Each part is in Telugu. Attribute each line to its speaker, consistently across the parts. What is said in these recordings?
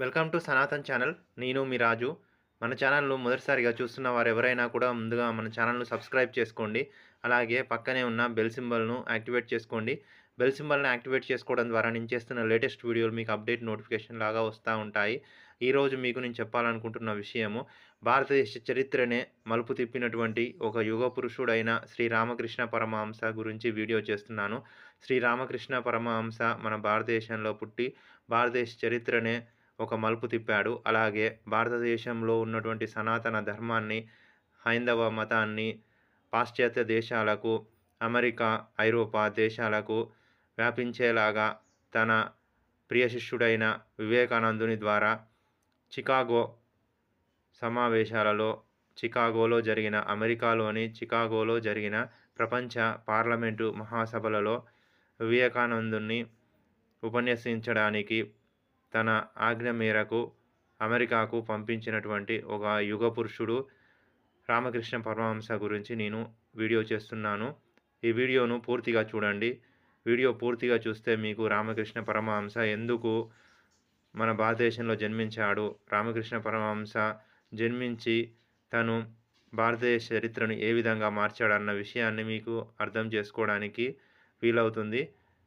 Speaker 1: Welcome to Sanatan channel. నేను మీ రాజు. మన ఛానల్ను మొదటిసారిగా చూస్తున్న వారు ఎవరైనా కూడా ముందుగా మన ఛానల్ను సబ్స్క్రైబ్ చేసుకోండి. అలాగే పక్కనే ఉన్న బెల్ సింబల్ను యాక్టివేట్ చేసుకోండి. బెల్ సింబల్ని యాక్టివేట్ చేసుకోవడం ద్వారా నేను చేస్తున్న లేటెస్ట్ వీడియోలు మీకు అప్డేట్ నోటిఫికేషన్ లాగా వస్తూ ఉంటాయి. ఈరోజు మీకు నేను చెప్పాలనుకుంటున్న విషయము భారతదేశ చరిత్రనే మలుపు తిప్పినటువంటి ఒక యుగ పురుషుడైన శ్రీ రామకృష్ణ పరమహంస గురించి వీడియో చేస్తున్నాను. శ్రీ రామకృష్ణ పరమహంస మన భారతదేశంలో పుట్టి భారతదేశ చరిత్రనే ఒక మలుపు తిప్పాడు. అలాగే భారతదేశంలో ఉన్నటువంటి సనాతన ధర్మాన్ని హైందవ మతాన్ని పాశ్చాత్య దేశాలకు అమెరికా ఐరోపా దేశాలకు వ్యాపించేలాగా తన ప్రియ శిష్యుడైన వివేకానందుని ద్వారా చికాగో సమావేశాలలో చికాగోలో జరిగిన అమెరికాలోని చికాగోలో జరిగిన ప్రపంచ పార్లమెంటు మహాసభలలో వివేకానందుని ఉపన్యసించడానికి తన ఆజ్ఞ మేరకు అమెరికాకు పంపించినటువంటి ఒక యుగ పురుషుడు రామకృష్ణ పరమహంస గురించి నేను వీడియో చేస్తున్నాను. ఈ వీడియోను పూర్తిగా చూడండి. వీడియో పూర్తిగా చూస్తే మీకు రామకృష్ణ పరమహంస ఎందుకు మన భారతదేశంలో జన్మించాడు? రామకృష్ణ పరమహంస జన్మించి తను భారతదేశ చరిత్రను ఏ విధంగా మార్చాడన్న విషయాన్ని మీకు అర్థం చేసుకోవడానికి వీలవుతుంది.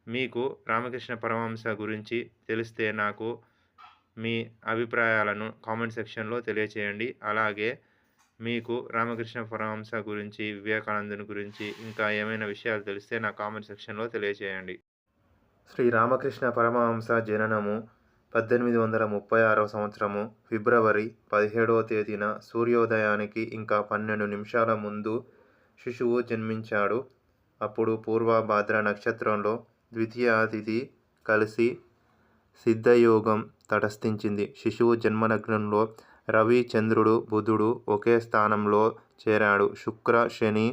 Speaker 1: మీకు రామకృష్ణ పరమహంస గురించి తెలిస్తే నాకు మీ అభిప్రాయాలను కామెంట్ సెక్షన్లో తెలియచేయండి. అలాగే మీకు రామకృష్ణ పరమహంస గురించి వివేకానందుని గురించి ఇంకా ఏమైనా విషయాలు తెలిస్తే నా కామెంట్ సెక్షన్లో తెలియచేయండి. శ్రీ రామకృష్ణ పరమహంస జననము పద్దెనిమిది వందల ముప్పై ఆరవ సంవత్సరము ఫిబ్రవరి పదిహేడవ తేదీన సూర్యోదయానికి ఇంకా పన్నెండు నిమిషాల ముందు శిశువు జన్మించాడు. అప్పుడు పూర్వ భాద్ర నక్షత్రంలో ద్వితీయ అతిథి కలిసి సిద్ధయోగం తటస్థించింది. శిశువు జన్మలగ్నంలో రవి చంద్రుడు బుధుడు ఒకే స్థానంలో చేరాడు. శుక్ర శని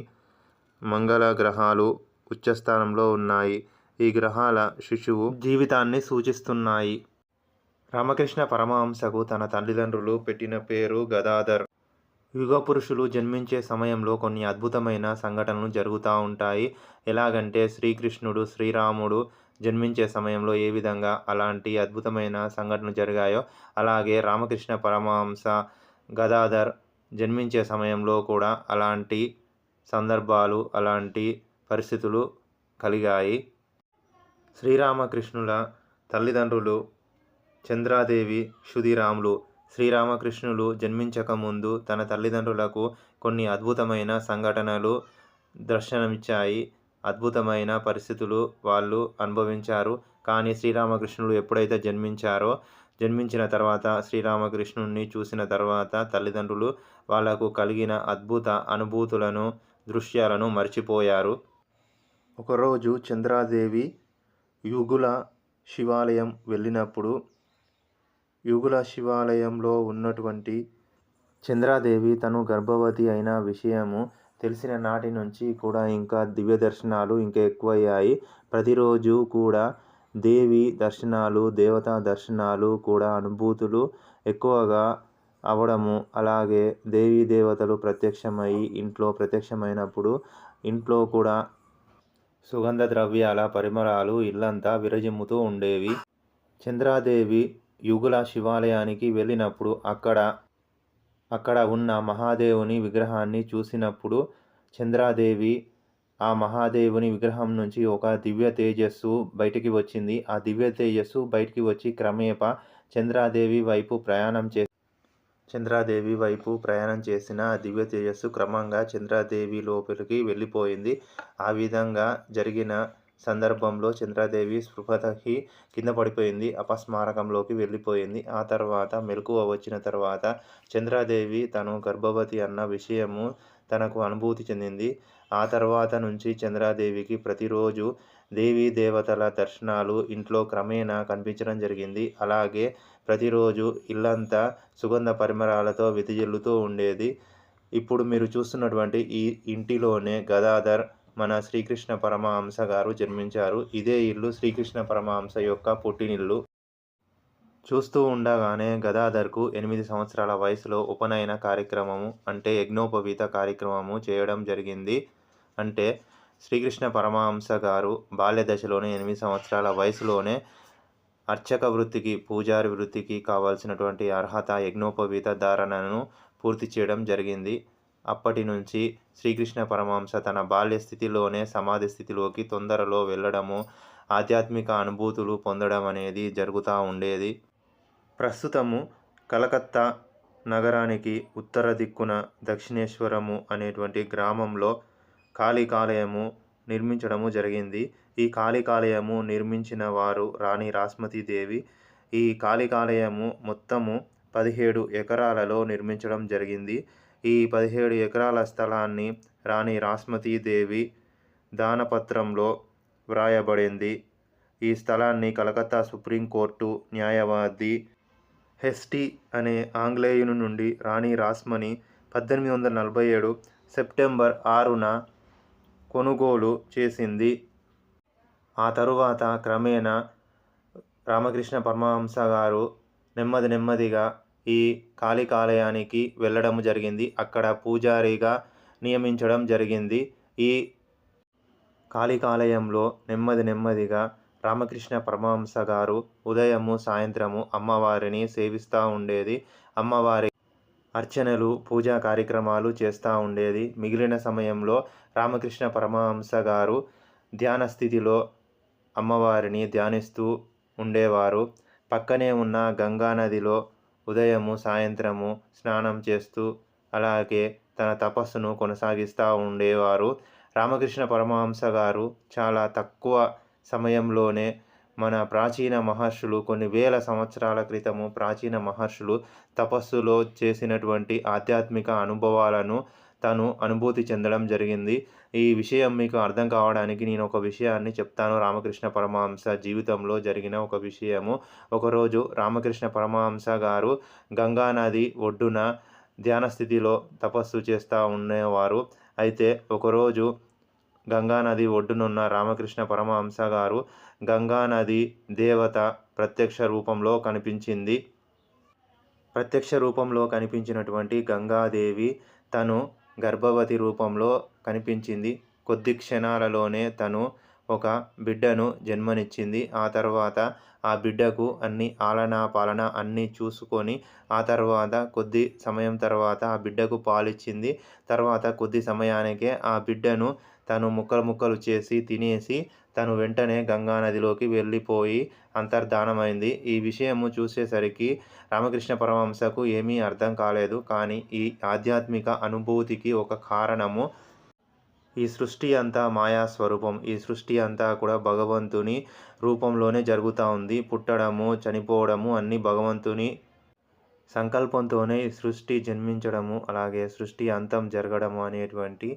Speaker 1: మంగళ గ్రహాలు ఉచ్చస్థానంలో ఉన్నాయి. ఈ గ్రహాల శిశువు జీవితాన్ని సూచిస్తున్నాయి. రామకృష్ణ పరమహంసకు తన తల్లిదండ్రులు పెట్టిన పేరు గదాధర్. యుగ పురుషులు జన్మించే సమయంలో కొన్ని అద్భుతమైన సంఘటనలు జరుగుతూ ఉంటాయి. ఎలాగంటే శ్రీకృష్ణుడు శ్రీరాముడు జన్మించే సమయంలో ఏ విధంగా అలాంటి అద్భుతమైన సంఘటనలు జరిగాయో అలాగే రామకృష్ణ పరమహంస గదాధర్ జన్మించే సమయంలో కూడా అలాంటి సందర్భాలు అలాంటి పరిస్థితులు కలిగాయి. శ్రీరామకృష్ణుల తల్లిదండ్రులు చంద్రాదేవి క్షుదిరాములు శ్రీరామకృష్ణులు జన్మించకముందు తన తల్లిదండ్రులకు కొన్ని అద్భుతమైన సంఘటనలు దర్శనమిచ్చాయి. అద్భుతమైన పరిస్థితులు వాళ్ళు అనుభవించారు. కానీ శ్రీరామకృష్ణుడు ఎప్పుడైతే జన్మించారో జన్మించిన తర్వాత శ్రీరామకృష్ణుణ్ణి చూసిన తర్వాత తల్లిదండ్రులు వాళ్ళకు కలిగిన అద్భుత అనుభూతులను దృశ్యాలను మర్చిపోయారు. ఒకరోజు చంద్రాదేవి యుగుల శివాలయం వెళ్ళినప్పుడు యుగుల శివాలయంలో ఉన్నటువంటి చంద్రాదేవి తను గర్భవతి అయిన విషయము తెలిసిన నాటి నుంచి కూడా ఇంకా దివ్య దర్శనాలు ఇంకా ఎక్కువయ్యాయి. ప్రతిరోజు కూడా దేవి దర్శనాలు దేవతా దర్శనాలు కూడా అనుభూతులు ఎక్కువగా అవడము. అలాగే దేవీ దేవతలు ప్రత్యక్షమై ఇంట్లో ప్రత్యక్షమైనప్పుడు ఇంట్లో కూడా సుగంధ ద్రవ్యాల పరిమళాలు ఇల్లంతా విరజిమ్ముతూ ఉండేవి. చంద్రాదేవి యుగుల శివాలయానికి వెళ్ళినప్పుడు అక్కడ అక్కడ ఉన్న మహాదేవుని విగ్రహాన్ని చూసినప్పుడు చంద్రాదేవి ఆ మహాదేవుని విగ్రహం నుంచి ఒక దివ్య తేజస్సు బయటికి వచ్చింది. ఆ దివ్య తేజస్సు బయటికి వచ్చి క్రమేప చంద్రాదేవి వైపు ప్రయాణం చే చంద్రాదేవి వైపు ప్రయాణం చేసిన ఆ దివ్య తేజస్సు క్రమంగా చంద్రాదేవి లోపలికి వెళ్ళిపోయింది. ఆ విధంగా జరిగిన సందర్భంలో చంద్రాదేవి స్పృహతకి కింద పడిపోయింది. అపస్మారకంలోకి వెళ్ళిపోయింది. ఆ తర్వాత మెలకువ వచ్చిన తర్వాత చంద్రాదేవి తను గర్భవతి అన్న విషయము తనకు అనుభూతి చెందింది. ఆ తర్వాత నుంచి చంద్రాదేవికి ప్రతిరోజు దేవీ దేవతల దర్శనాలు ఇంట్లో క్రమేణా కనిపించడం జరిగింది. అలాగే ప్రతిరోజు ఇల్లంతా సుగంధ పరిమళాలతో విధిజిల్లుతూ ఉండేది. ఇప్పుడు మీరు చూస్తున్నటువంటి ఈ ఇంటిలోనే గదాధర్ మన శ్రీకృష్ణ పరమహంస గారు జన్మించారు. ఇదే ఇల్లు శ్రీకృష్ణ పరమహంస యొక్క పుట్టినిల్లు. చూస్తూ ఉండగానే గదాధర్కు ఎనిమిది సంవత్సరాల వయసులో ఉపనయన కార్యక్రమము అంటే యజ్ఞోపవీత కార్యక్రమము చేయడం జరిగింది. అంటే శ్రీకృష్ణ పరమహంస గారు బాల్య దశలోనే ఎనిమిది సంవత్సరాల వయసులోనే అర్చక వృత్తికి పూజారి వృత్తికి కావాల్సినటువంటి అర్హత యజ్ఞోపవీత ధారణను పూర్తి చేయడం జరిగింది. అప్పటి నుంచి శ్రీకృష్ణ పరమహంస తన బాల్య స్థితిలోనే సమాధి స్థితిలోకి తొందరలో వెళ్ళడము ఆధ్యాత్మిక అనుభూతులు పొందడం అనేది జరుగుతూ ఉండేది. ప్రస్తుతము కలకత్తా నగరానికి ఉత్తర దిక్కున దక్షిణేశ్వరము అనేటువంటి గ్రామంలో కాళికాలయము నిర్మించడము జరిగింది. ఈ కాళికాలయము నిర్మించిన వారు రాణి రాస్మతీదేవి ఈ కాళికాలయము మొత్తము పదిహేడు ఎకరాలలో నిర్మించడం జరిగింది. ఈ పదిహేడు ఎకరాల స్థలాన్ని రాణి రాస్మతీదేవి దానపత్రంలో వ్రాయబడింది. ఈ స్థలాన్ని కలకత్తా సుప్రీంకోర్టు న్యాయవాది హెస్టీ అనే ఆంగ్లేయుని నుండి రాణి రాస్మని పద్దెనిమిది వందల నలభై ఏడు సెప్టెంబర్ ఆరున కొనుగోలు చేసింది. ఆ తరువాత క్రమేణా రామకృష్ణ పరమహంస గారు నెమ్మది నెమ్మదిగా ఈ కాళికాలయానికి వెళ్ళడం జరిగింది. అక్కడ పూజారిగా నియమించడం జరిగింది. ఈ కాళికాలయంలో నెమ్మది నెమ్మదిగా రామకృష్ణ పరమహంస గారు ఉదయము సాయంత్రము అమ్మవారిని సేవిస్తూ ఉండేది. అమ్మవారి అర్చనలు పూజా కార్యక్రమాలు చేస్తూ ఉండేది. మిగిలిన సమయంలో రామకృష్ణ పరమహంస గారు ధ్యాన స్థితిలో అమ్మవారిని ధ్యానిస్తూ ఉండేవారు. పక్కనే ఉన్న గంగా నదిలో ఉదయము సాయంత్రము స్నానం చేస్తూ అలాగే తన తపస్సును కొనసాగిస్తూ ఉండేవారు. రామకృష్ణ పరమహంస గారు చాలా తక్కువ సమయంలోనే మన ప్రాచీన మహర్షులు కొన్ని వేల సంవత్సరాల క్రితము ప్రాచీన మహర్షులు తపస్సులో చేసినటువంటి ఆధ్యాత్మిక అనుభవాలను తను అనుభూతి చెందడం జరిగింది. ఈ విషయం మీకు అర్థం కావడానికి నేను ఒక విషయాన్ని చెప్తాను. రామకృష్ణ పరమహంస జీవితంలో జరిగిన ఒక విషయము. ఒకరోజు రామకృష్ణ పరమహంస గారు గంగానది ఒడ్డున ధ్యాన స్థితిలో తపస్సు చేస్తూ ఉండేవారు. అయితే ఒకరోజు గంగానది ఒడ్డునున్న రామకృష్ణ పరమహంస గారు గంగానది దేవత ప్రత్యక్ష రూపంలో కనిపించింది. ప్రత్యక్ష రూపంలో కనిపించినటువంటి గంగాదేవి తను గర్భవతి రూపంలో కనిపించింది. కొద్ది క్షణాలలోనే తను ఒక బిడ్డను జన్మనిచ్చింది. ఆ తర్వాత ఆ బిడ్డకు అన్ని ఆలనా పాలన అన్నీ చూసుకొని ఆ తర్వాత కొద్ది సమయం తర్వాత ఆ బిడ్డకు పాలిచ్చింది. తర్వాత కొద్ది సమయానికే ఆ బిడ్డను తను ముక్కలు ముక్కలు చేసి తినేసి తను వెంటనే గంగా నదిలోకి వెళ్ళిపోయి అంతర్ధానమైంది. ఈ విషయము చూసేసరికి రామకృష్ణ పరమహంసకు ఏమీ అర్థం కాలేదు. కానీ ఈ ఆధ్యాత్మిక అనుభూతికి ఒక కారణము ఈ సృష్టి అంతా మాయా స్వరూపం. ఈ సృష్టి అంతా కూడా భగవంతుని రూపంలోనే జరుగుతూ ఉంది. పుట్టడము చనిపోవడము అన్నీ భగవంతుని సంకల్పంతోనే ఈ సృష్టి జన్మించడము అలాగే సృష్టి అంతం జరగడము అనేటువంటి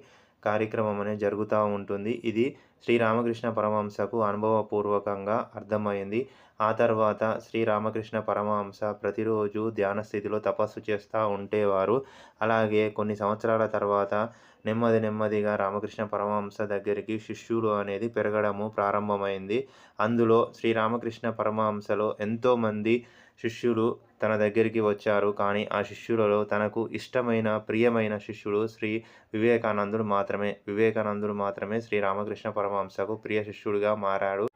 Speaker 1: కార్యక్రమం అనేది జరుగుతూ ఉంటుంది. ఇది శ్రీరామకృష్ణ పరమహంసకు అనుభవపూర్వకంగా అర్థమైంది. ఆ తర్వాత శ్రీరామకృష్ణ పరమహంస ప్రతిరోజు ధ్యాన స్థితిలో తపస్సు చేస్తూ ఉండేవారు అలాగే కొన్ని సంవత్సరాల తర్వాత నెమ్మది నెమ్మదిగా రామకృష్ణ పరమహంస దగ్గరికి శిష్యులు అనేది పెరగడము ప్రారంభమైంది. అందులో శ్రీరామకృష్ణ పరమహంసలో ఎంతోమంది శిష్యులు తన దగ్గరికి వచ్చారు. కానీ ఆ శిష్యులలో తనకు ఇష్టమైన ప్రియమైన శిష్యుడు శ్రీ వివేకానందుడు మాత్రమే. వివేకానందుడు మాత్రమే శ్రీ రామకృష్ణ పరమహంసకు ప్రియ శిష్యుడిగా మారాడు.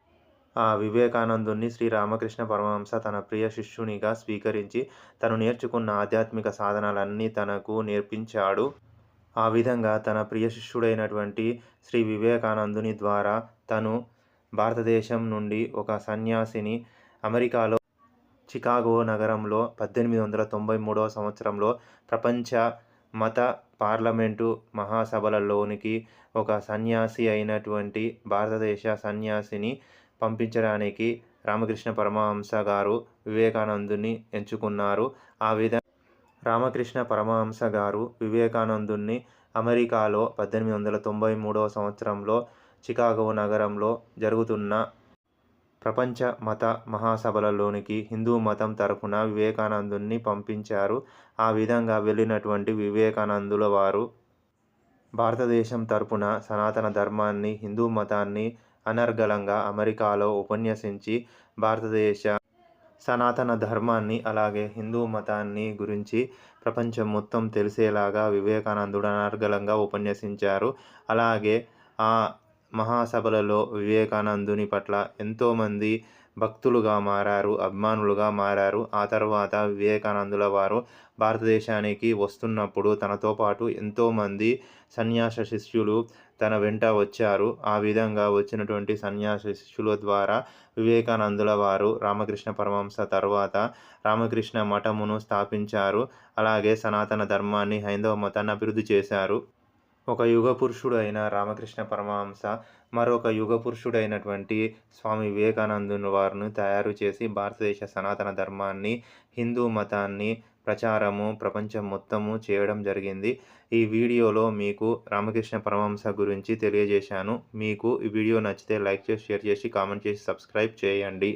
Speaker 1: ఆ వివేకానందుని శ్రీ రామకృష్ణ పరమహంస తన ప్రియ శిష్యునిగా స్వీకరించి తను నేర్చుకున్న ఆధ్యాత్మిక సాధనాలన్నీ తనకు నేర్పించాడు. ఆ విధంగా తన ప్రియ శిష్యుడైనటువంటి శ్రీ వివేకానందుని ద్వారా తను భారతదేశం నుండి ఒక సన్యాసిని అమెరికాలో చికాగో నగరంలో పద్దెనిమిది వందల తొంభై మూడవ సంవత్సరంలో ప్రపంచ మత పార్లమెంటు మహాసభలలోనికి ఒక సన్యాసి అయినటువంటి భారతదేశ సన్యాసిని పంపించడానికి రామకృష్ణ పరమహంస గారు వివేకానందుని ఎంచుకున్నారు. ఆ విధంగా రామకృష్ణ పరమహంస గారు వివేకానందుని అమెరికాలో పద్దెనిమిది వందల తొంభై మూడవ సంవత్సరంలో చికాగో నగరంలో జరుగుతున్న ప్రపంచ మత మహాసభలలోనికి హిందూ మతం తరఫున వివేకానందుని పంపించారు. ఆ విధంగా వెళ్ళినటువంటి వివేకానందుల వారు భారతదేశం తరపున సనాతన ధర్మాన్ని హిందూ మతాన్ని అనర్గళంగా అమెరికాలో ఉపన్యసించి భారతదేశ సనాతన ధర్మాన్ని అలాగే హిందూ మతాన్ని గురించి ప్రపంచం మొత్తం తెలిసేలాగా వివేకానందుడు అనర్గళంగా ఉపన్యసించారు. అలాగే ఆ మహాసభలలో వివేకానందుని పట్ల ఎంతోమంది భక్తులుగా మారారు అభిమానులుగా మారారు. ఆ తర్వాత వివేకానందుల వారు భారతదేశానికి వస్తున్నప్పుడు తనతో పాటు ఎంతోమంది సన్యాస శిష్యులు తన వెంట వచ్చారు. ఆ విధంగా వచ్చినటువంటి సన్యాస శిష్యుల ద్వారా వివేకానందుల వారు రామకృష్ణ పరమహంస తర్వాత రామకృష్ణ మఠమును స్థాపించారు. అలాగే సనాతన ధర్మాన్ని హైందవ మతాన్ని అభివృద్ధి చేశారు. ఒక యుగ పురుషుడు అయిన రామకృష్ణ పరమహంస మరొక యుగ పురుషుడైనటువంటి స్వామి వివేకానందుని వారిని తయారు చేసి భారతదేశ సనాతన ధర్మాన్ని హిందూ మతాన్ని ప్రచారము ప్రపంచం మొత్తము చేయడం జరిగింది. ఈ వీడియోలో మీకు రామకృష్ణ పరమహంస గురించి తెలియజేశాను. మీకు ఈ వీడియో నచ్చితే లైక్ చేసి షేర్ చేసి కామెంట్ చేసి సబ్స్క్రైబ్ చేయండి.